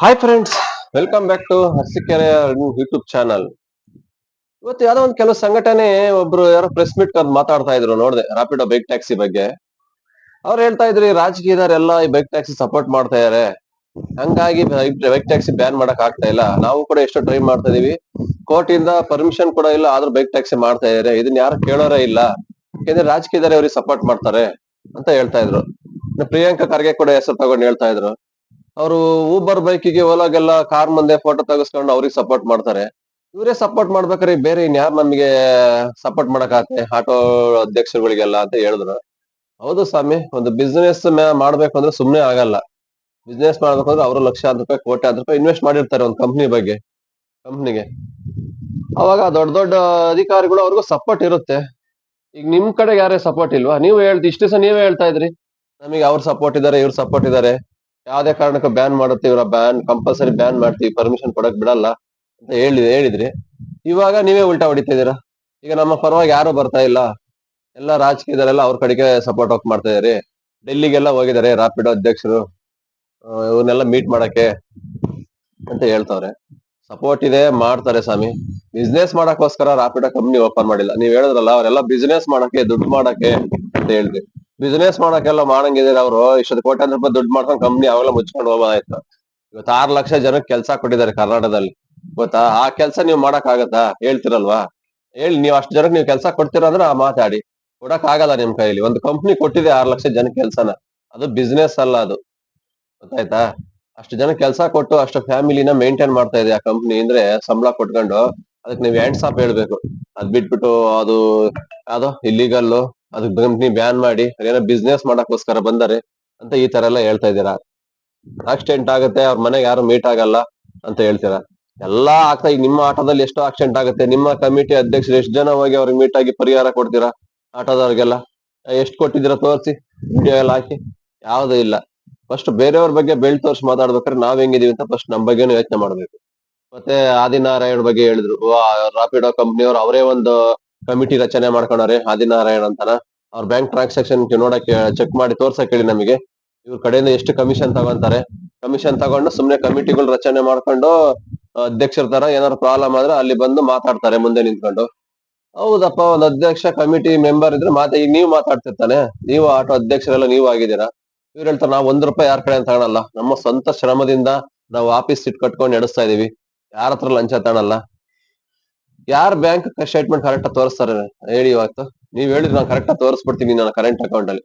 Hi friends welcome back to Harsikere YouTube channel ಇವತ್ತು ಯಾವ್ದೋ ಒಂದು ಕೆಲವು ಸಂಘಟನೆ ಒಬ್ರು ಯಾರೋ ಪ್ರೆಸ್ ಮೀಟ್ ಕರೆದು ಮಾತಾಡ್ತಾ ಇದ್ರು ನೋಡಿದೆ ರಾಪಿಡೋ ಬೈಕ್ ಟ್ಯಾಕ್ಸಿ ಬಗ್ಗೆ. ಅವ್ರು ಹೇಳ್ತಾ ಇದ್ರು ರಾಜಕೀಯದವರೆಲ್ಲ ಈ ಬೈಕ್ ಟ್ಯಾಕ್ಸಿ ಸಪೋರ್ಟ್ ಮಾಡ್ತಾ ಇದಾರೆ. ಹಂಗಾಗಿ ಬೈಕ್ ಟ್ಯಾಕ್ಸಿ ಬ್ಯಾನ್ ಮಾಡಕ್ ಆಗ್ತಾ ಇಲ್ಲ. ನಾವು ಕೂಡ ಎಷ್ಟೋ ಟ್ರೈ ಮಾಡ್ತಾ ಇದೀವಿ. ಕೋರ್ಟ್ ಇಂದ ಪರ್ಮಿಷನ್ ಕೂಡ ಇಲ್ಲ, ಆದ್ರೂ ಬೈಕ್ ಟ್ಯಾಕ್ಸಿ ಮಾಡ್ತಾ ಇದಾರೆ. ಇದನ್ನ ಯಾರು ಕೇಳೋರೇ ಇಲ್ಲ. ಯಾಕೆಂದ್ರೆ ರಾಜಕೀಯದವ್ರು ಅವ್ರಿಗೆ ಸಪೋರ್ಟ್ ಮಾಡ್ತಾರೆ ಅಂತ ಹೇಳ್ತಾ ಇದ್ರು. ಪ್ರಿಯಾಂಕಾ ಖರ್ಗೆ ಕೂಡ ಹೆಸರು ತಗೊಂಡು ಹೇಳ್ತಾ ಇದ್ರು. ಅವರು ಊಬರ್ ಬೈಕಿಗೆ ಓಲಾಗೆಲ್ಲ ಕಾರ್ ಮುಂದೆ ಫೋಟೋ ತೆಗೆಸ್ಕೊಂಡು ಅವ್ರಿಗೆ ಸಪೋರ್ಟ್ ಮಾಡ್ತಾರೆ. ಇವರೇ ಸಪೋರ್ಟ್ ಮಾಡ್ಬೇಕಾದ್ರೆ ಬೇರೆ ಇನ್ಯಾರು ನಮಗೆ ಸಪೋರ್ಟ್ ಮಾಡಕ್ಕಾಗತ್ತೆ? ಆಟೋ ಅಧ್ಯಕ್ಷರುಗಳಿಗೆಲ್ಲ ಅಂತ ಹೇಳಿದ್ರು. ಹೌದು ಸ್ವಾಮಿ, ಒಂದು ಬಿಸ್ನೆಸ್ ಮಾಡ್ಬೇಕು ಅಂದ್ರೆ ಸುಮ್ನೆ ಆಗಲ್ಲ. ಬಿಸ್ನೆಸ್ ಮಾಡ್ಬೇಕು ಅಂದ್ರೆ ಅವರು ಲಕ್ಷಾಂತರ ರೂಪಾಯಿ, ಕೋಟ್ಯಾಂತರ ರೂಪಾಯಿ ಇನ್ವೆಸ್ಟ್ ಮಾಡಿರ್ತಾರೆ ಒಂದು ಕಂಪ್ನಿ ಬಗ್ಗೆ. ಕಂಪ್ನಿಗೆ ಅವಾಗ ದೊಡ್ಡ ದೊಡ್ಡ ಅಧಿಕಾರಿಗಳು ಅವ್ರಿಗೂ ಸಪೋರ್ಟ್ ಇರುತ್ತೆ. ಈಗ ನಿಮ್ ಕಡೆ ಯಾರೇ ಸಪೋರ್ಟ್ ಇಲ್ವಾ? ನೀವು ಹೇಳ್ತಿ ಇಷ್ಟು ದಿವಸ ನೀವೇ ಹೇಳ್ತಾ ಇದ್ರಿ. ನಮಗೆ ಅವ್ರ ಸಪೋರ್ಟ್ ಇದಾರೆ ಇವ್ರ ಸಪೋರ್ಟ್ ಇದಾರೆ ಯಾವ್ದೇ ಕಾರಣಕ್ಕೂ ಬ್ಯಾನ್ ಮಾಡುತ್ತೆ, ಇವರ ಬ್ಯಾನ್ ಕಂಪಲ್ಸರಿ ಬ್ಯಾನ್ ಮಾಡ್ತೀವಿ ಪರ್ಮಿಷನ್ ಕೊಡಕ್ ಬಿಡಲ್ಲ ಅಂತ ಹೇಳಿ, ಹೇಳಿದ್ರಿ. ಇವಾಗ ನೀವೇ ಉಲ್ಟಾ ಹೊಡಿತಿದ್ದೀರಾ ಈಗ ನಮ್ಮ ಪರವಾಗಿ ಯಾರು ಬರ್ತಾ ಇಲ್ಲ. ಎಲ್ಲ ರಾಜಕೀಯದಲ್ಲೆಲ್ಲ ಅವ್ರ ಕಡೆಗೆ ಸಪೋರ್ಟ್ ವರ್ಕ್ ಮಾಡ್ತಾ ಇದಾರೆ. ಡೆಲ್ಲಿಗೆಲ್ಲ ಹೋಗಿದ್ದಾರೆ ರಾಪಿಡೋ ಅಧ್ಯಕ್ಷರು. ಇವನ್ನೆಲ್ಲ ಮೀಟ್ ಮಾಡಕ್ಕೆ ಅಂತ ಹೇಳ್ತಾವ್ರೆ. ಸಪೋರ್ಟ್ ಇದೆ, ಮಾಡ್ತಾರೆ ಸ್ವಾಮಿ. ಬಿಸ್ನೆಸ್ ಮಾಡಕ್ಕೋಸ್ಕರ ರಾಪಿಡೋ ಕಂಪ್ನಿ ಓಪನ್ ಮಾಡಿಲ್ಲ. ನೀವ್ ಹೇಳಿದ್ರಲ್ಲ, ಅವರೆಲ್ಲ ಬಿಸ್ನೆಸ್ ಮಾಡಕ್ಕೆ, ದುಡ್ಡು ಮಾಡಕ್ಕೆ ಅಂತ ಹೇಳಿದ್ರಿ. ಬಿಸ್ನೆಸ್ ಮಾಡಕ್ಕೆಲ್ಲ ಮಾಡಂಗಿದ್ರೆ ಅವರು. ಇಷ್ಟೊಂದು ಕೋಟ್ಯಾಂತರ ರೂಪಾಯಿ ದುಡ್ಡು ಮಾಡ್ಕೊಂಡು ಕಂಪ್ನಿ ಅವೆಲ್ಲ ಮುಚ್ಕೊಂಡು ಹೋಗೋದಾಯ್ತು ಇವತ್ತು ಆರು ಲಕ್ಷ ಜನಕ್ಕೆ ಕೆಲಸ ಕೊಟ್ಟಿದ್ದಾರೆ ಕರ್ನಾಟಕದಲ್ಲಿ. ಗೊತ್ತಾ? ಆ ಕೆಲಸ ನೀವು ಮಾಡಕ್ ಆಗತ್ತಾ ಹೇಳ್ತಿರಲ್ವಾ? ಹೇಳಿ, ನೀವು ಅಷ್ಟು ಜನಕ್ಕೆ ನೀವು ಕೆಲಸ ಕೊಡ್ತೀರ ಅಂದ್ರೆ ಆ ಮಾತಾಡಿ. ಕೊಡಕ್ ಆಗಲ್ಲ ನಿಮ್ ಕೈಲಿ. ಒಂದು ಕಂಪ್ನಿ ಕೊಟ್ಟಿದೆ ಆರು ಲಕ್ಷ ಜನ ಕೆಲಸನ. ಅದು ಬಿಸ್ನೆಸ್ ಅಲ್ಲ ಅದು. ಗೊತ್ತಾಯ್ತಾ? ಅಷ್ಟು ಜನ ಕೆಲಸ ಕೊಟ್ಟು ಅಷ್ಟು ಫ್ಯಾಮಿಲಿನ ಮೇಂಟೈನ್ ಮಾಡ್ತಾ ಇದೆ ಆ ಕಂಪ್ನಿ ಅಂದ್ರೆ ಸಂಬಳ ಕೊಟ್ಕೊಂಡು ಅದಕ್ಕೆ ನೀವು ಹ್ಯಾಂಡ್ಸ್ ಆಫ್ ಹೇಳ್ಬೇಕು. ಅದ್ ಬಿಟ್ಬಿಟ್ಟು ಅದು ಯಾವ್ದೋ ಇಲ್ಲಿಗಲ್ ಅದಕ್ಕೆ ಕಂಪ್ನಿ ಬ್ಯಾನ್ ಮಾಡಿ ಏನೋ ಬಿಸ್ನೆಸ್ ಮಾಡಕ್ಕೋಸ್ಕರ ಬಂದರೆ ಅಂತ ಈ ತರ ಎಲ್ಲ ಹೇಳ್ತಾ ಇದ್ದೀರಾ? ಆಕ್ಸಿಡೆಂಟ್ ಆಗುತ್ತೆ, ಅವ್ರ ಮನೆಗೆ ಯಾರು ಮೀಟ್ ಆಗಲ್ಲ ಅಂತ ಹೇಳ್ತೀರಾ? ಎಲ್ಲಾ ಆಗ್ತಾ ಈಗ ನಿಮ್ಮ ಆಟೋದಲ್ಲಿ ಎಷ್ಟು ಆಕ್ಸಿಡೆಂಟ್ ಆಗುತ್ತೆ. ನಿಮ್ಮ ಕಮಿಟಿ ಅಧ್ಯಕ್ಷರು ಎಷ್ಟು ಜನ ಹೋಗಿ ಅವ್ರಿಗೆ ಮೀಟ್ ಆಗಿ ಪರಿಹಾರ ಕೊಡ್ತೀರಾ ಆಟೋದವ್ರಿಗೆಲ್ಲ? ಎಷ್ಟು ಕೊಟ್ಟಿದ್ದೀರಾ ತೋರಿಸಿ ವಿಡಿಯೋ ಎಲ್ಲ ಹಾಕಿ? ಯಾವುದೂ ಇಲ್ಲ. ಫಸ್ಟ್ ಬೇರೆಯವ್ರ ಬಗ್ಗೆ ಬೆಳ್ ತೋರ್ಸಿ ಮಾತಾಡ್ಬೇಕಾದ್ರೆ ನಾವ್ ಹೆಂಗಿದೀವಿ ಅಂತ ಫಸ್ಟ್ ನಮ್ ಬಗ್ಗೆನೂ ಯೋಚನೆ ಮಾಡ್ಬೇಕು. ಮತ್ತೆ ಆದಿನಾರಾಯಣ ಬಗ್ಗೆ ಹೇಳಿದ್ರು. ರಾಪಿಡೋ ಕಂಪ್ನಿಯವ್ರು ಅವರೇ ಒಂದು ಕಮಿಟಿ ರಚನೆ ಮಾಡ್ಕೊಂಡವ್ರೆ ಆದಿನಾರಾಯಣ ಅಂತಾನ. ಅವ್ರ ಬ್ಯಾಂಕ್ ಟ್ರಾನ್ಸಾಕ್ಷನ್ ನೋಡಕ್ಕೆ ಚೆಕ್ ಮಾಡಿ ತೋರ್ಸಕ್ ಹೇಳಿ ನಮಗೆ. ಇವ್ರ ಕಡೆಯಿಂದ ಎಷ್ಟು ಕಮಿಷನ್ ತಗೊಂತಾರೆ. ಕಮಿಷನ್ ತಗೊಂಡು ಸುಮ್ನೆ ಕಮಿಟಿಗಳು ರಚನೆ ಮಾಡ್ಕೊಂಡು ಅಧ್ಯಕ್ಷರ ತರ ಏನಾದ್ರು ಪ್ರಾಬ್ಲಮ್ ಆದ್ರೆ ಅಲ್ಲಿ ಬಂದು ಮಾತಾಡ್ತಾರೆ ಮುಂದೆ ನಿಂತ್ಕೊಂಡು. ಹೌದಪ್ಪ, ಒಂದ್ ಅಧ್ಯಕ್ಷ ಕಮಿಟಿ ಮೆಂಬರ್ ಇದ್ರೆ ಮಾತೆ, ಈಗ ನೀವು ಮಾತಾಡ್ತಿರ್ತಾನೆ. ನೀವು ಆಟೋ ಅಧ್ಯಕ್ಷರೆಲ್ಲ ನೀವು ಆಗಿದ್ದೀರಾ. ಇವ್ರು ಹೇಳ್ತಾರೆ, ನಾವು ಒಂದ್ ರೂಪಾಯಿ ಯಾರ ಕಡೆ ತಗೊಳಲ್ಲ. ನಮ್ಮ ಸ್ವಂತ ಶ್ರಮದಿಂದ ನಾವು ಆಫೀಸ್ ಸಿಟ್ ಕಟ್ಕೊಂಡು ನಡೆಸ್ತಾ ಇದೀವಿ. ಯಾರ ಹತ್ರ ಲಂಚ ತಗೊಳಲ್ಲ. ಯಾರ್ ಬ್ಯಾಂಕ್ ಸ್ಟೇಟ್ಮೆಂಟ್ ಕರೆಕ್ಟ್ ತೋರಿಸ್ತಾರೆ? ಹೇಳಿ ಇವತ್ತು. ನೀವ್ ಹೇಳಿದ್ರೆ ನಾನು ಕರೆಕ್ಟ್ ತೋರಿಸ್ಬಿಡ್ತೀನಿ ನನ್ನ ಕರೆಂಟ್ ಅಕೌಂಟ್ ಅಲ್ಲಿ.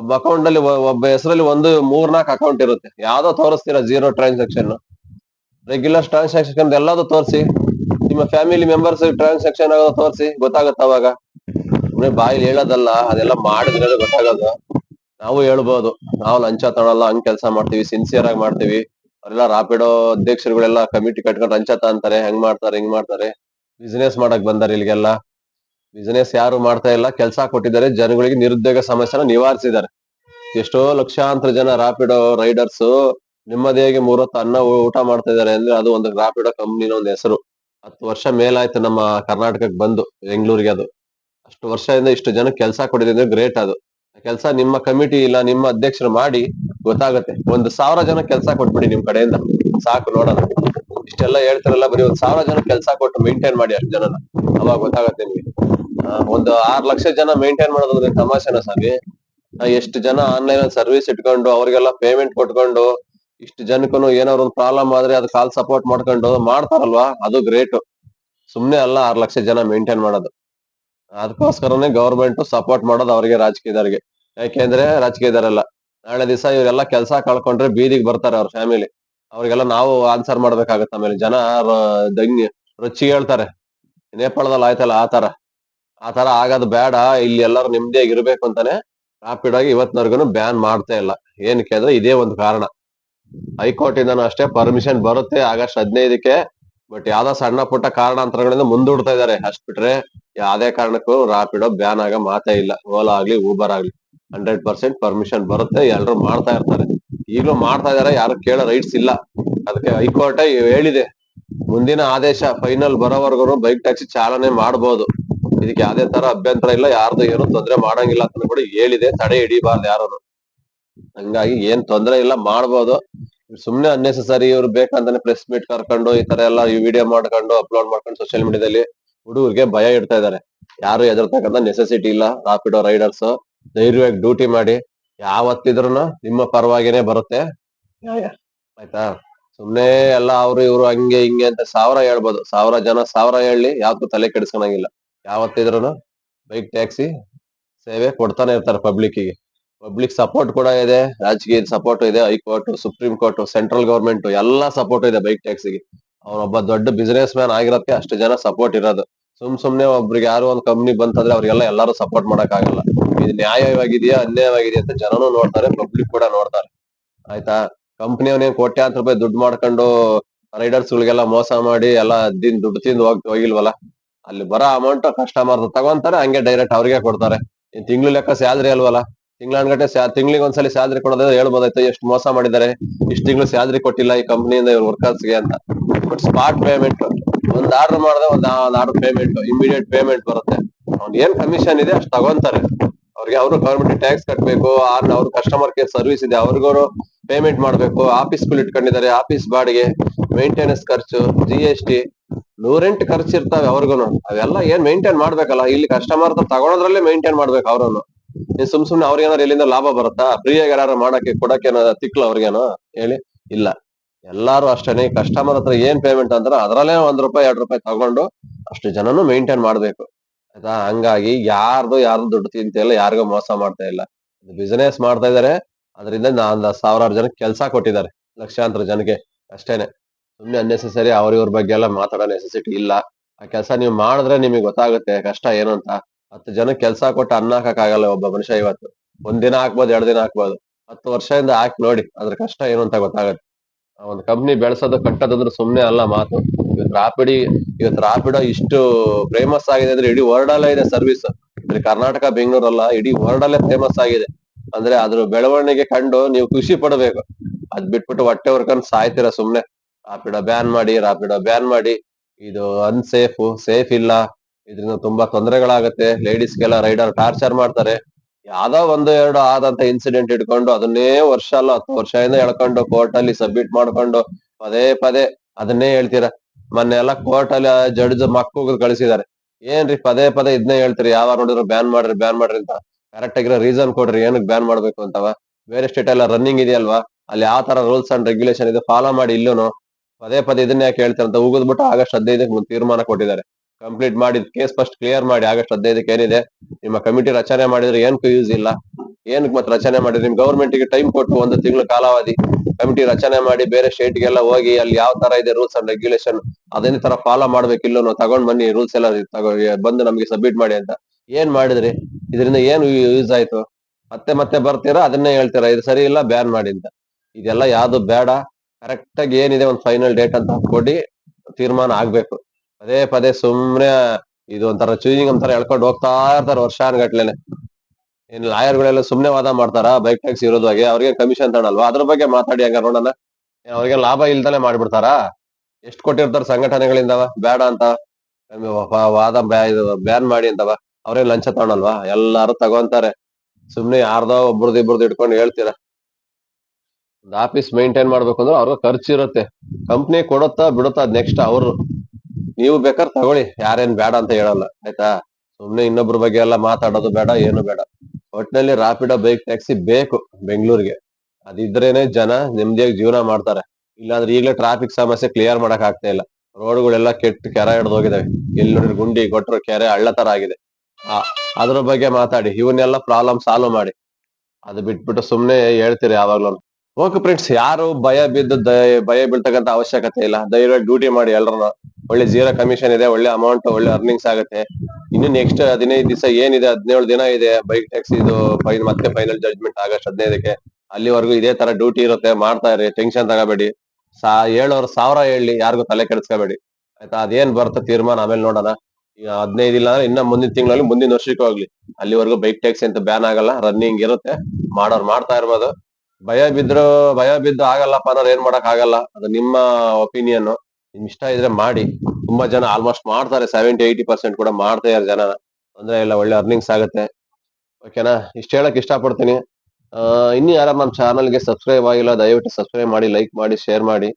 ಒಬ್ಬ ಅಕೌಂಟ್ ಅಲ್ಲಿ ಒಬ್ಬ ಹೆಸರಲ್ಲಿ ಒಂದು ಮೂರ್ನಾಲ್ಕು ಅಕೌಂಟ್ ಇರುತ್ತೆ. ಯಾವ್ದೋ ತೋರಿಸ್ತೀರಾ ಜೀರೋ ಟ್ರಾನ್ಸಾಕ್ಷನ್ ರೆಗ್ಯುಲರ್ ಟ್ರಾನ್ಸಾಕ್ಷನ್ ಎಲ್ಲದೂ ತೋರಿಸಿ. ನಿಮ್ಮ ಫ್ಯಾಮಿಲಿ ಮೆಂಬರ್ಸ್ ಟ್ರಾನ್ಸಾಕ್ಷನ್ ಆಗೋದು ತೋರಿಸಿ. ಗೊತ್ತಾಗುತ್ತೆ ಅವಾಗ? ಬಾಯಿಲಿ ಹೇಳೋದಲ್ಲ, ಅದೆಲ್ಲ ಮಾಡಿದ್ರೆ ಗೊತ್ತಾಗೋದು. ನಾವು ಹೇಳ್ಬೋದು. ನಾವು ಲಂಚ ತಗೊಳಲ್ಲ, ಹಂಗ್ ಕೆಲಸ ಮಾಡ್ತೀವಿ ಸಿನ್ಸಿಯರ್ ಆಗಿ ಮಾಡ್ತೀವಿ. ಅವರೆಲ್ಲ ರಾಪಿಡೋ ಅಧ್ಯಕ್ಷರುಗಳೆಲ್ಲ ಕಮಿಟಿ ಕಟ್ಕೊಂಡು ಲಂಚ ತಗೊಂತಾರೆ. ಹೆಂಗ್ ಮಾಡ್ತಾರೆ, ಹಿಂಗ್ ಮಾಡ್ತಾರೆ. ಬಿಸ್ನೆಸ್ ಮಾಡಕ್ ಬಂದಾರೆ ಇಲ್ಲಿಗೆಲ್ಲ. ಬಿಸ್ನೆಸ್ ಯಾರು ಮಾಡ್ತಾ ಇಲ್ಲ, ಕೆಲಸ ಕೊಟ್ಟಿದ್ದಾರೆ, ಜನಗಳಿಗೆ ನಿರುದ್ಯೋಗ ಸಮಸ್ಯೆನ ನಿವಾರಿಸಿದ್ದಾರೆ. ಎಷ್ಟೋ ಲಕ್ಷಾಂತರ ಜನ ರಾಪಿಡೋ ರೈಡರ್ಸ್ ನೆಮ್ಮದಿಯಾಗಿ ಮೂರೊತ್ತು ಅನ್ನ ಊಟ ಮಾಡ್ತಾ ಇದಾರೆ ಅಂದ್ರೆ ಅದು ಒಂದು ರಾಪಿಡೋ ಕಂಪ್ನಿನ ಒಂದು ಹೆಸರು. ಹತ್ತು ವರ್ಷ ಮೇಲಾಯ್ತು ನಮ್ಮ ಕರ್ನಾಟಕಕ್ಕೆ ಬಂದು, ಬೆಂಗಳೂರಿಗೆ ಅದು. ಅಷ್ಟು ವರ್ಷದಿಂದ ಇಷ್ಟು ಜನ ಕೆಲಸ ಕೊಟ್ಟಿದೆ ಅಂದ್ರೆ ಗ್ರೇಟ್ ಅದು. ಕೆಲಸ ನಿಮ್ಮ ಕಮಿಟಿ ಇಲ್ಲ, ನಿಮ್ಮ ಅಧ್ಯಕ್ಷರು ಮಾಡಿ ಗೊತ್ತಾಗುತ್ತೆ. ಒಂದು ಸಾವಿರ ಜನ ಕೆಲಸ ಕೊಟ್ಬಿಡಿ ನಿಮ್ ಕಡೆಯಿಂದ. ಸಾಕು ನೋಡೋಣ. ಇಷ್ಟೆಲ್ಲ ಹೇಳ್ತಾರಲ್ಲ, ಬರೀ ಒಂದ್ ಸಾವಿರ ಜನ ಕೆಲಸ ಕೊಟ್ಟು ಮೇಂಟೈನ್ ಮಾಡಿ ಅಷ್ಟು ಜನನ. ಅವಾಗ ಗೊತ್ತಾಗತ್ತೆ ನಿಮ್ಗೆ. ಒಂದು ಆರ್ ಲಕ್ಷ ಜನ ಮೇಂಟೈನ್ ಮಾಡೋದಂದ್ರೆ ತಮಾಷೆನ ಸ್ವಾಮಿ? ಎಷ್ಟು ಜನ ಆನ್ಲೈನ್ ಅಲ್ಲಿ ಸರ್ವಿಸ್ ಇಟ್ಕೊಂಡು, ಅವ್ರಿಗೆಲ್ಲ ಪೇಮೆಂಟ್ ಕೊಟ್ಕೊಂಡು, ಇಷ್ಟು ಜನಕ್ಕೂ ಏನಾದ್ರು ಒಂದು ಪ್ರಾಬ್ಲಮ್ ಆದ್ರೆ ಅದು ಕಾಲ್ ಸಪೋರ್ಟ್ ಮಾಡ್ಕೊಂಡು ಮಾಡ್ತಾರಲ್ವಾ? ಅದು ಗ್ರೇಟ್ ಸುಮ್ನೆ ಅಲ್ಲ, ಆರ್ ಲಕ್ಷ ಜನ ಮೇಂಟೈನ್ ಮಾಡೋದು. ಅದಕ್ಕೋಸ್ಕರನೇ ಗವರ್ಮೆಂಟ್ ಸಪೋರ್ಟ್ ಮಾಡೋದು ಅವ್ರಿಗೆ, ರಾಜಕೀಯದವ್ರಿಗೆ. ಯಾಕೆಂದ್ರೆ ರಾಜಕೀಯದವರೆಲ್ಲ. ನಾಳೆ ದಿವಸ ಇವರೆಲ್ಲ ಕೆಲಸ ಕಳ್ಕೊಂಡ್ರೆ ಬೀದಿಗೆ ಬರ್ತಾರೆ ಅವ್ರ ಫ್ಯಾಮಿಲಿ ಅವ್ರಿಗೆಲ್ಲ ನಾವು ಆನ್ಸರ್ ಮಾಡ್ಬೇಕಾಗತ್ತೆ ಆಮೇಲೆ ಜನ ದಂಗೆ ರುಚಿ ಹೇಳ್ತಾರೆ. ನೇಪಾಳದಲ್ಲಿ ಆಯ್ತಲ್ಲ ಆ ತರ ಆ ತರ ಆಗೋದು ಬೇಡ, ಇಲ್ಲಿ ಎಲ್ಲರೂ ನೆಮ್ಮದಿಯಾಗಿ ಇರ್ಬೇಕು ಅಂತಾನೆ ರಾಪಿಡ್ ಆಗಿ ಇವತ್ತಿನವರೆಗೂ ಬ್ಯಾನ್ ಮಾಡ್ತಾ ಇಲ್ಲ. ಏನಕ್ಕೆ ಅಂದ್ರೆ ಇದೇ ಒಂದು ಕಾರಣ. ಹೈಕೋರ್ಟ್ ಇಂದನೂ ಅಷ್ಟೇ ಪರ್ಮಿಷನ್ ಬರುತ್ತೆ ಆಗಸ್ಟ್ ಹದಿನೈದಕ್ಕೆ ಬಟ್ ಯಾವ್ದೋ ಸಣ್ಣ ಪುಟ್ಟ ಕಾರಣಾಂತರಗಳಿಂದ ಮುಂದೂಡ್ತಾ ಇದಾರೆ ಅಷ್ಟ್ ಬಿಟ್ರೆ ಯಾವ್ದೇ ಕಾರಣಕ್ಕೂ ರಾಪಿಡೋ ಬ್ಯಾನ್ ಆಗ ಮಾತೇ ಇಲ್ಲ. ಓಲಾ ಆಗ್ಲಿ ಊಬರ್ ಆಗ್ಲಿ ಹಂಡ್ರೆಡ್ ಪರ್ಸೆಂಟ್ ಪರ್ಮಿಷನ್ ಬರುತ್ತೆ. ಎಲ್ರು ಮಾಡ್ತಾ ಇರ್ತಾರೆ. ಈಗಲೂ ಮಾಡ್ತಾ ಇದಾರೆ, ಯಾರು ಕೇಳೋ ರೈಟ್ಸ್ ಇಲ್ಲ. ಅದಕ್ಕೆ ಹೈಕೋರ್ಟ್ ಹೇಳಿದೆ, ಮುಂದಿನ ಆದೇಶ ಫೈನಲ್ ಬರೋವರೆಗೂ ಬೈಕ್ ಟ್ಯಾಕ್ಸಿ ಚಾಲನೆ ಮಾಡಬಹುದು ಇದಕ್ಕೆ ಯಾವ್ದೇ ತರ ಅಭ್ಯಂತರ ಇಲ್ಲ, ಯಾರ್ದು ಏನು ತೊಂದರೆ ಮಾಡಂಗಿಲ್ಲ ಅಂತ ಕೂಡ ಹೇಳಿದೆ, ತಡೆ ಹಿಡಿಬಾರ್ದು ಯಾರು ಹಂಗಾಗಿ ಏನ್ ತೊಂದರೆ ಇಲ್ಲ, ಮಾಡ್ಬೋದು. ಸುಮ್ನೆ ಅನ್ನೆಸೆಸರಿ ಇವ್ರು ಬೇಕಂತಾನೆ ಪ್ರೆಸ್ ಮೀಟ್ ಕರ್ಕೊಂಡು ಈ ತರ ಎಲ್ಲ ವಿಡಿಯೋ ಮಾಡ್ಕೊಂಡು ಅಪ್ಲೋಡ್ ಮಾಡ್ಕೊಂಡು ಸೋಷಿಯಲ್ ಮೀಡಿಯಾದಲ್ಲಿ ಹುಡುಗರಿಗೆ ಭಯ ಇಡ್ತಾ ಇದಾರೆ. ಯಾರು ಹೆದರ್ತಕ್ಕಂತ ನೆಸೆಸಿಟಿ ಇಲ್ಲ ರಾಪಿಡೋ ರೈಡರ್ಸ್ ಧೈರ್ಯವಾಗಿ ಡ್ಯೂಟಿ ಮಾಡಿ. ಯಾವತ್ತಿದ್ರುನು ನಿಮ್ಮ ಪರವಾಗಿನೇ ಬರುತ್ತೆ. ಆಯ್ತಾ? ಸುಮ್ನೆ ಎಲ್ಲ ಅವ್ರು ಇವ್ರು ಹಂಗೆ ಹಿಂಗೆ ಅಂತ ಸಾವಿರ ಹೇಳ್ಬೋದು. ಸಾವಿರ ಜನ ಸಾವಿರ ಹೇಳಿ ಯಾವತ್ತೂ ತಲೆ ಕೆಡಿಸ್ಕೊಳಂಗಿಲ್ಲ. ಯಾವತ್ತಿದ್ರು ಬೈಕ್ ಟ್ಯಾಕ್ಸಿ ಸೇವೆ ಕೊಡ್ತಾನೆ ಇರ್ತಾರೆ ಪಬ್ಲಿಕ್ಗೆ. ಪಬ್ಲಿಕ್ ಸಪೋರ್ಟ್ ಕೂಡ ಇದೆ. ರಾಜಕೀಯ ಸಪೋರ್ಟ್ ಇದೆ. High court supreme court central government ಎಲ್ಲಾ ಸಪೋರ್ಟ್ ಇದೆ ಬೈಕ್ ಟ್ಯಾಕ್ಸಿಗೆ ಅವನೊಬ್ಬ ದೊಡ್ಡ ಬಿಸಿನೆಸ್ ಮ್ಯಾನ್ ಆಗಿರೋದಕ್ಕೆ ಅಷ್ಟು ಜನ ಸಪೋರ್ಟ್ ಇರೋದು. ಸುಮ್ ಸುಮ್ನೆ ಒಬ್ರಿಗೆ ಯಾರೋ ಒಂದ್ ಕಂಪ್ನಿ ಬಂತಂದ್ರೆ ಅವ್ರಿಗೆಲ್ಲ ಎಲ್ಲಾರು ಸಪೋರ್ಟ್ ಮಾಡಕ್ ಆಗಲ್ಲ ಇದು ನ್ಯಾಯವಾಗಿದೆಯಾ, ಅನ್ಯಾಯವಾಗಿದೆಯಾ ಅಂತ ಜನನು ನೋಡ್ತಾರೆ ಪಬ್ಲಿಕ್ ಕೂಡ ನೋಡ್ತಾರೆ. ಆಯ್ತಾ? ಕಂಪ್ನಿ ಅವನೇನ್ ಕೋಟ್ಯಾಂತರ ರೂಪಾಯಿ ದುಡ್ಡು ಮಾಡ್ಕೊಂಡು ರೈಡರ್ಸ್ ಗಳಿಗೆಲ್ಲ ಮೋಸ ಮಾಡಿ ಎಲ್ಲ ದಿನ್ ದುಡ್ಡು ತಿಂದು ಹೋಗ್, ಹೋಗಿಲ್ವಲ್ಲ? ಅಲ್ಲಿ ಬರೋ ಅಮೌಂಟ್ ಕಸ್ಟಮರ್ ತಗೊಂತಾರೆ, ಹಂಗೆ ಡೈರೆಕ್ಟ್ ಅವ್ರಿಗೆ ಕೊಡ್ತಾರೆ. ತಿಂಗ್ಳು ಲೆಕ್ಕ ಸ್ಯಾಲ್ರಿ ಅಲ್ವಲ್ಲ? ತಿಂಗಳ ತಿಂಗ್ಳಿಗೆ ಒಂದ್ಸಲಿ ಸ್ಯಾಲ್ರಿ ಕೊಡೋದ್ರೆ ಹೇಳ್ಬೋದಾಯ್ತು, ಎಷ್ಟು ಮೋಸ ಮಾಡಿದ್ದಾರೆ? ಇಷ್ಟು ತಿಂಗಳು ಸ್ಯಾಲ್ರಿ ಕೊಟ್ಟಿಲ್ಲ ಈ ಕಂಪ್ನಿಯಿಂದ ಇವ್ರ ವರ್ಕರ್ಸ್ಗೆ ಅಂತ. ಬಟ್ ಸ್ಪಾಟ್ ಪೇಮೆಂಟ್ ಒಂದ್ ಆರ್ಡರ್ ಮಾಡಿದ್ರೆ ಒಂದ್ ಆರ್ಡರ್ ಪೇಮೆಂಟ್ ಇಮಿಡಿಯೇಟ್ ಪೇಮೆಂಟ್ ಬರುತ್ತೆ. ಅವ್ನ್ ಏನ್ ಕಮಿಷನ್ ಇದೆ ಅಷ್ಟು ತಗೊಂತಾರೆ. ಅವ್ರಿಗೆ ಅವರು ಗವರ್ಮೆಂಟ್ ಟ್ಯಾಕ್ಸ್ ಕಟ್ಟಬೇಕು ಅವ್ರ ಕಸ್ಟಮರ್ ಕೇರ್ ಸರ್ವಿಸ್ ಇದೆ ಅವ್ರಿಗೂ ಪೇಮೆಂಟ್ ಮಾಡ್ಬೇಕು ಆಫೀಸ್ ಇಟ್ಕೊಂಡಿದ್ದಾರೆ ಆಫೀಸ್ ಬಾಡಿಗೆ ಮೇಂಟೆನೆನ್ಸ್ ಖರ್ಚು ಜಿ ಎಸ್ ಟಿ ನೂರೆಂಟು ಖರ್ಚು ಇರ್ತಾವೆ ಅವ್ರಿಗೂ ಅವೆಲ್ಲ ಏನ್ ಮೇಂಟೈನ್ ಮಾಡ್ಬೇಕಲ್ಲ, ಇಲ್ಲಿ ಕಸ್ಟಮರ್ ತಗೊಳೋದ್ರಲ್ಲೇ ಮೇಂಟೈನ್ ಮಾಡ್ಬೇಕು ಅವ್ರನ್ನು ನೀವು ಸುಮ್ ಸುಮ್ನೆ ಅವ್ರಿಗೇನಾರು ಎಲ್ಲಿಂದ ಲಾಭ ಬರುತ್ತಾ? ಫ್ರೀಯಾಗಿ ಯಾರು ಮಾಡಕ್ಕೆ, ಕೊಡಕ್ಕೆ ತಿಕ್ಲ ಅವ್ರಿಗೇನೋ? ಹೇಳಿ, ಇಲ್ಲ. ಎಲ್ಲಾರು ಅಷ್ಟೇನೆ ಕಸ್ಟಮರ್ ಹತ್ರ ಏನ್ ಪೇಮೆಂಟ್ ಅಂದ್ರೆ ಅದ್ರಲ್ಲೇ ಒಂದ್ ರೂಪಾಯಿ, ಎರಡ್ ರೂಪಾಯಿ ತಗೊಂಡು ಅಷ್ಟು ಜನನು ಮೇಂಟೈನ್ ಮಾಡ್ಬೇಕು. ಆಯ್ತಾ? ಹಂಗಾಗಿ ಯಾರ್ದು ಯಾರ್ದು ದುಡ್ಡು ತಿಂತಿಲ್ಲ ಯಾರಿಗೂ ಮೋಸ ಮಾಡ್ತಾ ಇಲ್ಲ. ಬಿಸಿನೆಸ್ ಮಾಡ್ತಾ ಇದಾರೆ. ಅದರಿಂದ ನಾನ್ ಸಾವಿರಾರು ಜನಕ್ಕೆ ಕೆಲಸ ಕೊಟ್ಟಿದ್ದಾರೆ. ಲಕ್ಷಾಂತರ ಜನಕ್ಕೆ ಅಷ್ಟೇನೆ. ಸುಮ್ನೆ ಅನ್ನೆಸೆಸರಿ ಅವ್ರ ಇವ್ರ ಬಗ್ಗೆ ಎಲ್ಲ ಮಾತಾಡೋ ನೆಸೆಸಿಟಿ ಇಲ್ಲ. ಆ ಕೆಲಸ ನೀವು ಮಾಡಿದ್ರೆ ನಿಮಗೆ ಗೊತ್ತಾಗುತ್ತೆ ಕಷ್ಟ ಏನು ಅಂತ. ಹತ್ತು ಜನ ಕೆಲಸ ಕೊಟ್ಟು ಅನ್ನ ಹಾಕಕ್ ಆಗಲ್ಲ ಒಬ್ಬ ಮನುಷ್ಯ ಇವತ್ತು. ಒಂದ್ ದಿನ ಹಾಕ್ಬೋದು, ಎರಡ್ ದಿನ ಹಾಕ್ಬೋದು. ಹತ್ತು ವರ್ಷದಿಂದ ಹಾಕಿ ನೋಡಿ ಅದ್ರ ಕಷ್ಟ ಏನು ಅಂತ ಗೊತ್ತಾಗುತ್ತೆ. ಒಂದ್ ಕಂಪ್ನಿ ಬೆಳೆಸೋದು ಕಟ್ಟೋದಂದ್ರೆ ಸುಮ್ನೆ ಅಲ್ಲ ಮಾತು. ಇವತ್ತು ರಾಪಿಡಿ ಇವತ್ತು ರಾಪಿಡೋ ಇಷ್ಟು ಫೇಮಸ್ ಆಗಿದೆ ಅಂದ್ರೆ ಇಡೀ ವರ್ಲ್ಡ್ ಅಲ್ಲೇ ಇದೆ ಸರ್ವಿಸ್ ಅಂದ್ರೆ ಕರ್ನಾಟಕ ಬೆಂಗಳೂರಲ್ಲ ಇಡೀ ವರ್ಲ್ಡ್ ಅಲ್ಲೇ ಫೇಮಸ್ ಆಗಿದೆ. ಅಂದ್ರೆ ಅದ್ರ ಬೆಳವಣಿಗೆ ಕಂಡು ನೀವು ಖುಷಿ ಪಡಬೇಕು. ಅದ್ ಬಿಟ್ಬಿಟ್ಟು ಹೊಟ್ಟೆ ಹೊರ್ಕೊಂಡ್ ಸಾಯ್ತೀರಾ ಸುಮ್ನೆ. ರಾಪಿಡೋ ಬ್ಯಾನ್ ಮಾಡಿ ರಾಪಿಡೋ ಬ್ಯಾನ್ ಮಾಡಿ. ಇದು ಅನ್ಸೇಫ್ ಸೇಫ್ ಇಲ್ಲ. ಇದರಿಂದ ತುಂಬಾ ತೊಂದರೆಗಳಾಗತ್ತೆ. ಲೇಡೀಸ್ಗೆಲ್ಲ ರೈಡರ್ ಟಾರ್ಚರ್ ಮಾಡ್ತಾರೆ. ಯಾವ್ದೋ ಒಂದು ಎರಡು ಆದಂತ ಇನ್ಸಿಡೆಂಟ್ ಇಟ್ಕೊಂಡು ಅದನ್ನೇ ವರ್ಷ ಅಲ್ಲ ಹತ್ತು ವರ್ಷದಿಂದ ಹೇಳ್ಕೊಂಡು ಕೋರ್ಟ್ ಅಲ್ಲಿ ಸಬ್ಮಿಟ್ ಮಾಡ್ಕೊಂಡು ಪದೇ ಪದೇ ಅದನ್ನೇ ಹೇಳ್ತೀರಾ? ಮೊನ್ನೆ ಎಲ್ಲ ಕೋರ್ಟ್ ಅಲ್ಲಿ ಜಡ್ಜ್ ಮಕ್ಕಳು ಕಳಿಸಿದ್ದಾರೆ. ಏನ್ರಿ ಪದೇ ಪದೇ ಇದನ್ನೇ ಹೇಳ್ತೀರಿ? ಯಾವಾಗ ನೋಡಿದ್ರು ಬ್ಯಾನ್ ಮಾಡ್ರಿ ಬ್ಯಾನ್ ಮಾಡ್ರಿ ಅಂತ. ಕರೆಕ್ಟ್ ಆಗಿರೋ ರೀಸನ್ ಕೊಡ್ರಿ ಏನಕ್ಕೆ ಬ್ಯಾನ್ ಮಾಡ್ಬೇಕು ಅಂತವ? ಬೇರೆ ಸ್ಟೇಟ್ ಎಲ್ಲ ರನ್ನಿಂಗ್ ಇದೆಯಲ್ವಾ? ಅಲ್ಲಿ ಆ ತರ ರೂಲ್ಸ್ ಅಂಡ್ ರೆಗ್ಯುಲೇಷನ್ ಇದೆ ಫಾಲೋ ಮಾಡಿ ಇಲ್ಲೂನು ಪದೇ ಪದೇ ಇದನ್ನೇ ಯಾಕೆ ಹೇಳ್ತಾರೆ ಅಂತ ಉಗಿದ್ಬಿಟ್ಟು ಆಗಸ್ಟ್ ಹದಿನೈದಕ್ಕೆ ತೀರ್ಮಾನ ಕೊಟ್ಟಿದ್ದಾರೆ. ಕಂಪ್ಲೀಟ್ ಮಾಡಿ ಕೇಸ್ ಫಸ್ಟ್ ಕ್ಲಿಯರ್ ಮಾಡಿ, ಆಗಸ್ಟ್ ಹದಿನೈದಕ್ಕೆ ಏನಿದೆ, ನಿಮ್ಮ ಕಮಿಟಿ ರಚನೆ ಮಾಡಿದ್ರೆ ಏನಕ್ಕೂ ಯೂಸ್ ಇಲ್ಲ. ಏನಕ್ಕೆ ಮತ್ತೆ ರಚನೆ ಮಾಡಿದ್ರೆ? ನಿಮ್ ಗೌರ್ಮೆಂಟ್ಗೆ ಟೈಮ್ ಕೊಟ್ಟು ಒಂದು ತಿಂಗಳ ಕಾಲಾವಧಿ ಕಮಿಟಿ ರಚನೆ ಮಾಡಿ ಬೇರೆ ಸ್ಟೇಟ್ ಗೆಲ್ಲ ಹೋಗಿ ಅಲ್ಲಿ ಯಾವ ತರ ಇದೆ ರೂಲ್ಸ್ ಅಂಡ್ ರೆಗ್ಯುಲೇಷನ್ ಅದೇ ತರ ಫಾಲೋ ಮಾಡ್ಬೇಕು ಇಲ್ಲೂ ತಗೊಂಡ್ ಬನ್ನಿ ರೂಲ್ಸ್ ಎಲ್ಲ ತಗೋ, ಬಂದು ನಮಗೆ ಸಬ್ಮಿಟ್ ಮಾಡಿ ಅಂತ. ಏನ್ ಮಾಡಿದ್ರಿ? ಇದರಿಂದ ಏನು ಯೂಸ್ ಆಯ್ತು? ಮತ್ತೆ ಮತ್ತೆ ಬರ್ತೀರಾ? ಅದನ್ನೇ ಹೇಳ್ತೀರಾ? ಇದು ಸರಿ ಇಲ್ಲ ಬ್ಯಾನ್ ಮಾಡಿ ಅಂತ. ಇದೆಲ್ಲ ಯಾವ್ದು ಬೇಡ. ಕರೆಕ್ಟ್ ಆಗಿ ಏನಿದೆ? ಒಂದು ಫೈನಲ್ ಡೇಟ್ ಅಂತ ಕೊಡಿ ತೀರ್ಮಾನ ಆಗ್ಬೇಕು. ಪದೇ ಪದೇ ಸುಮ್ನೆ ಇದು ಒಂಥರ ಚೂಜಿಂಗ್ ಅಂತಾರ ಎಳ್ಕೊಂಡು ಹೋಗ್ತಾ ಇರ್ತಾರೆ ವರ್ಷಾನ್ಗಟ್ಲೆನೆ. ಏನ್ ಲಾಯರ್ ಗಳೆಲ್ಲ ಸುಮ್ನೆ ವಾದ ಮಾಡ್ತಾರ? ಬೈಕ್ ಟ್ಯಾಕ್ಸ್ ಇರೋದಾಗೆ ಅವ್ರಿಗೆ ಕಮಿಷನ್ ತಗೊಳಲ್ವಾ? ಅದ್ರ ಬಗ್ಗೆ ಮಾತಾಡಿ ಹಂಗ ನೋಡೋಣ. ಅವ್ರಿಗೆ ಲಾಭ ಇಲ್ದಾನೆ ಮಾಡ್ಬಿಡ್ತಾರ? ಎಷ್ಟ್ ಕೊಟ್ಟಿರ್ತಾರ ಸಂಘಟನೆಗಳಿಂದವ? ಬೇಡ ಅಂತ. ವಾದ ಬ್ಯಾನ್ ಮಾಡಿ ಅಂತವ. ಅವ್ರೇನ್ ಲಂಚ ತಗೊಳಲ್ವಾ? ಎಲ್ಲಾರು ತಗೊಂತಾರೆ. ಸುಮ್ನೆ ಯಾರ್ದೋ ಒಬ್ರದ್ದು ಇಬ್ರದ್ದು ಇಟ್ಕೊಂಡು ಹೇಳ್ತೀರಾ? ಒಂದು ಆಫೀಸ್ ಮೇಂಟೈನ್ ಮಾಡ್ಬೇಕು ಅಂದ್ರೆ ಅವ್ರಿಗೆ ಖರ್ಚು ಇರುತ್ತೆ ಕಂಪ್ನಿ ಕೊಡುತ್ತಾ ಬಿಡುತ್ತಾ ನೆಕ್ಸ್ಟ್ ಅವ್ರು. ನೀವು ಬೇಕಾದ್ರೆ ತಗೊಳ್ಳಿ, ಯಾರೇನ್ ಬೇಡ ಅಂತ ಹೇಳಲ್ಲ, ಆಯ್ತಾ? ಸುಮ್ನೆ ಇನ್ನೊಬ್ರ ಬಗ್ಗೆ ಎಲ್ಲ ಮಾತಾಡೋದು ಬೇಡ, ಏನು ಬೇಡ. ಒಟ್ನಲ್ಲಿ ರಾಪಿಡೋ ಬೈಕ್ ಟ್ಯಾಕ್ಸಿ ಬೇಕು ಬೆಂಗಳೂರಿಗೆ. ಅದಿದ್ರೇನೆ ಜನ ನೆಮ್ಮದಿಯಾಗಿ ಜೀವನ ಮಾಡ್ತಾರೆ. ಇಲ್ಲಾಂದ್ರೆ ಈಗಲೇ ಟ್ರಾಫಿಕ್ ಸಮಸ್ಯೆ ಕ್ಲಿಯರ್ ಮಾಡಕ್ ಆಗ್ತಾ ಇಲ್ಲ. ರೋಡ್ಗಳೆಲ್ಲ ಕೆಟ್ಟ ಕೆರೆ ಹಿಡ್ದೋಗಿದಾವೆ ಎಲ್ಲಿ ನೋಡಿದ್ರೆ ಗುಂಡಿ ಕೊಟ್ಟರು ಕೆರೆ ಹಳ್ಳ ತರ ಆಗಿದೆ. ಆ, ಅದ್ರ ಬಗ್ಗೆ ಮಾತಾಡಿ. ಇವನ್ನೆಲ್ಲ ಪ್ರಾಬ್ಲಮ್ ಸಾಲ್ವ್ ಮಾಡಿ. ಅದು ಬಿಟ್ಬಿಟ್ಟು ಸುಮ್ನೆ ಹೇಳ್ತೀರಿ ಯಾವಾಗ್ಲೂ. ಓಕೆ ಫ್ರೆಂಡ್ಸ್, ಯಾರು ಭಯ ಬಿದ್ದು ಭಯ ಬೀಳ್ತಕ್ಕಂತ ಅವಶ್ಯಕತೆ ಇಲ್ಲ. ಧೈರ್ಯ ಡ್ಯೂಟಿ ಮಾಡಿ ಎಲ್ಲರೂ ಒಳ್ಳೆ ಜೀರೋ ಕಮಿಷನ್ ಇದೆ, ಒಳ್ಳೆ ಅಮೌಂಟ್ ಒಳ್ಳೆ ಅರ್ನಿಂಗ್ಸ್ ಆಗುತ್ತೆ. ಇನ್ನು ನೆಕ್ಸ್ಟ್ ಹದಿನೈದು ದಿವಸ ಏನಿದೆ, ಹದಿನೇಳು ದಿನ ಇದೆ ಬೈಕ್ ಟ್ಯಾಕ್ಸ್ ಇದು ಫೈನ್ ಮತ್ತೆ ಫೈನಲ್ ಜಡ್ಜ್ಮೆಂಟ್ ಆಗಸ್ಟ್ ಹದಿನೈದಕ್ಕೆ. ಅಲ್ಲಿವರೆಗೂ ಇದೇ ತರ ಡ್ಯೂಟಿ ಇರುತ್ತೆ, ಮಾಡ್ತಾ ಇರಿ ಟೆನ್ಷನ್ ತಗೋಬೇಡಿ. ಸಾ, ಹೇಳೋರು ಸಾವಿರ ಹೇಳಿ, ಯಾರಿಗೂ ತಲೆ ಕೆಡಿಸ್ಕೋಬೇಡಿ. ಆಯ್ತಾ? ಅದೇನ್ ಬರುತ್ತೆ ತೀರ್ಮಾನ? ಆಮೇಲೆ ನೋಡೋಣ. ಈಗ ಹದಿನೈದು ಇಲ್ಲ ಇನ್ನ ಮುಂದಿನ ತಿಂಗಳಲ್ಲಿ, ಮುಂದಿನ ವರ್ಷಕ್ಕೆ ಹೋಗ್ಲಿ ಅಲ್ಲಿವರೆಗೂ ಬೈಕ್ ಟ್ಯಾಕ್ಸಿ ಅಂತ ಬ್ಯಾನ್ ಆಗಲ್ಲ ರನ್ನಿಂಗ್ ಇರುತ್ತೆ. ಮಾಡೋರು ಮಾಡ್ತಾ ಇರ್ಬೋದು. ಭಯ ಬಿದ್ರು, ಭಯ ಬಿದ್ದು ಆಗಲ್ಲಪ್ಪ ಅನ್ನೋರು ಏನ್ ಮಾಡಕ್ ಆಗಲ್ಲ. ಅದು ನಿಮ್ಮ ಒಪಿನಿಯನ್ ನಿಮ್ ಇಷ್ಟ ಇದ್ರೆ ಮಾಡಿ. ತುಂಬಾ ಜನ ಆಲ್ಮೋಸ್ಟ್ ಮಾಡ್ತಾರೆ ಸೆವೆಂಟಿ ಏಯ್ಟಿ ಪರ್ಸೆಂಟ್ ಕೂಡ ಮಾಡ್ತಾ ಇದಾರೆ ಜನ. ತೊಂದ್ರೆ ಇಲ್ಲ, ಒಳ್ಳೆ ಅರ್ನಿಂಗ್ಸ್ ಆಗುತ್ತೆ. ಓಕೆನಾ ಇಷ್ಟ ಹೇಳಕ್ ಇಷ್ಟಪಡ್ತೀನಿ. ಇನ್ನು ಯಾರು ನಮ್ಮ ಚಾನಲ್ಗೆ ಸಬ್ಸ್ಕ್ರೈಬ್ ಆಗಿಲ್ಲ, ದಯವಿಟ್ಟು ಸಬ್ಸ್ಕ್ರೈಬ್ ಮಾಡಿ ಲೈಕ್ ಮಾಡಿ ಶೇರ್ ಮಾಡಿ.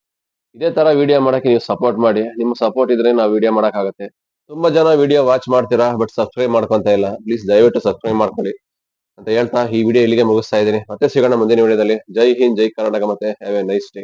ಇದೇ ತರ ವಿಡಿಯೋ ಮಾಡಕ್ಕೆ ನೀವು ಸಪೋರ್ಟ್ ಮಾಡಿ. ನಿಮ್ಮ ಸಪೋರ್ಟ್ ಇದ್ರೆ ನಾವು ವಿಡಿಯೋ ಮಾಡಕ್ಕಾಗತ್ತೆ ತುಂಬಾ ಜನ ವಿಡಿಯೋ ವಾಚ್ ಮಾಡ್ತೀರಾ ಬಟ್ ಸಬ್ಸ್ಕ್ರೈಬ್ ಮಾಡ್ಕೊಂತ ಇಲ್ಲ. ಪ್ಲೀಸ್ ದಯವಿಟ್ಟು ಸಬ್ಸ್ಕ್ರೈಬ್ ಮಾಡ್ಕೊಳ್ಳಿ. ಅಂತ ಹೇಳ್ತಾ ಈ ವಿಡಿಯೋ ಇಲ್ಲಿಗೆ ಮುಗಿಸ್ತಾ ಇದ್ದೀನಿ. ಮತ್ತೆ ಸಿಗೋಣ ಮುಂದಿನ ವಿಡಿಯೋದಲ್ಲಿ ಜೈ ಹಿಂದ್, ಜೈ ಕರ್ನಾಟಕ ಮತ್ತೆ ಹ್ಯಾವ್ ಎ ನೈಸ್ ಡೇ